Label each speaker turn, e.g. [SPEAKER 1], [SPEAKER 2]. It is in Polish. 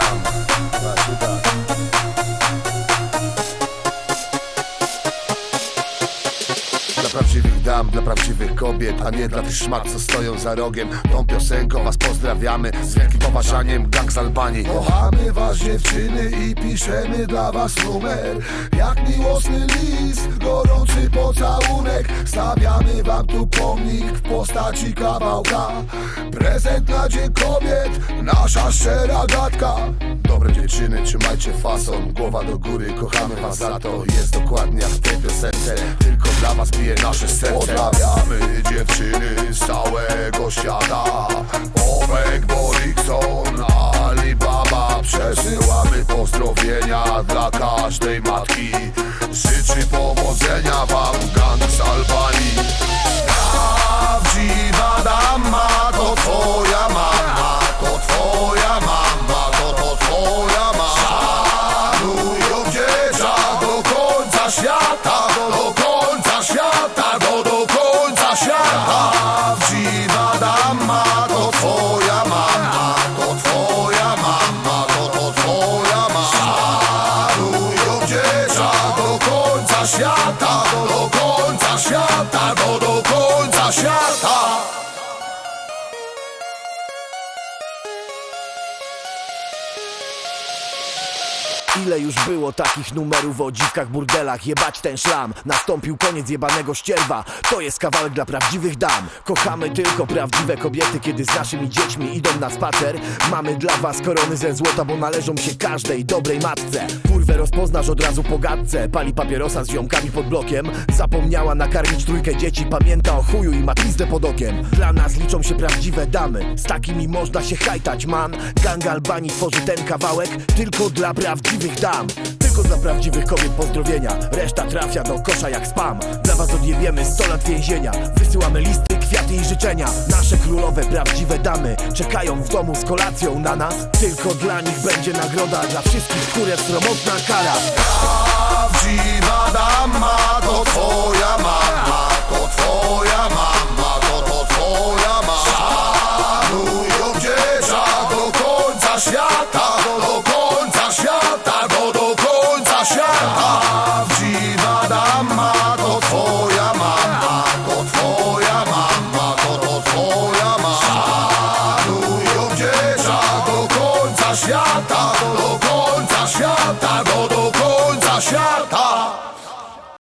[SPEAKER 1] down, Dla prawdziwych dam, dla prawdziwych kobiet, a nie dla tych szmat, co stoją za rogiem. Tą piosenką was pozdrawiamy, z wielkim poważaniem gang z Albanii.
[SPEAKER 2] Kochamy was dziewczyny i piszemy dla was numer. Jak miłosny list, gorący pocałunek, stawiamy wam tu pomnik w postaci kawałka. Prezent na dzień kobiet, nasza szczera gadka.
[SPEAKER 1] Dobre dziewczyny, trzymajcie fason. Głowa do góry, kochamy was za to. Jest dokładnie jak w tej piosence. Tylko dla was bije nasze serce.
[SPEAKER 2] Pozdrawiamy dziewczyny z całego świata. Owek, Borikson, Alibaba.
[SPEAKER 1] Przesyłamy pozdrowienia dla każdej matki. Życzy powodzenia
[SPEAKER 2] świata Do końca świata, do do końca świata
[SPEAKER 3] Ile już było takich numerów o dziwkach, burdelach? Jebać ten szlam, nastąpił koniec jebanego ścierwa. To jest kawałek dla prawdziwych dam. Kochamy tylko prawdziwe kobiety Kiedy z naszymi dziećmi idą na spacer. Mamy dla was korony ze złota Bo należą się każdej dobrej matce. Kurwę rozpoznasz od razu po gadce. Pali papierosa z ziomkami pod blokiem. Zapomniała nakarmić trójkę dzieci. Pamięta o chuju i ma pizdę pod okiem. Dla nas liczą się prawdziwe damy. Z takimi można się hajtać man. Gang Albanii tworzy ten kawałek Tylko dla prawdziwych dam. Tylko dla prawdziwych kobiet pozdrowienia. Reszta trafia do kosza jak spam. Dla was odjebiemy 100 lat więzienia. Wysyłamy listy, kwiaty i życzenia. Nasze królowe, prawdziwe damy Czekają w domu z kolacją na nas. Tylko dla nich będzie nagroda Dla wszystkich kurew sromotna kara.
[SPEAKER 2] Prawdziwa dama to twoja mama To twoja mama, to to twoja mama. Szanuj ją dzieciak do końca świata Do końca świata, do do końca świata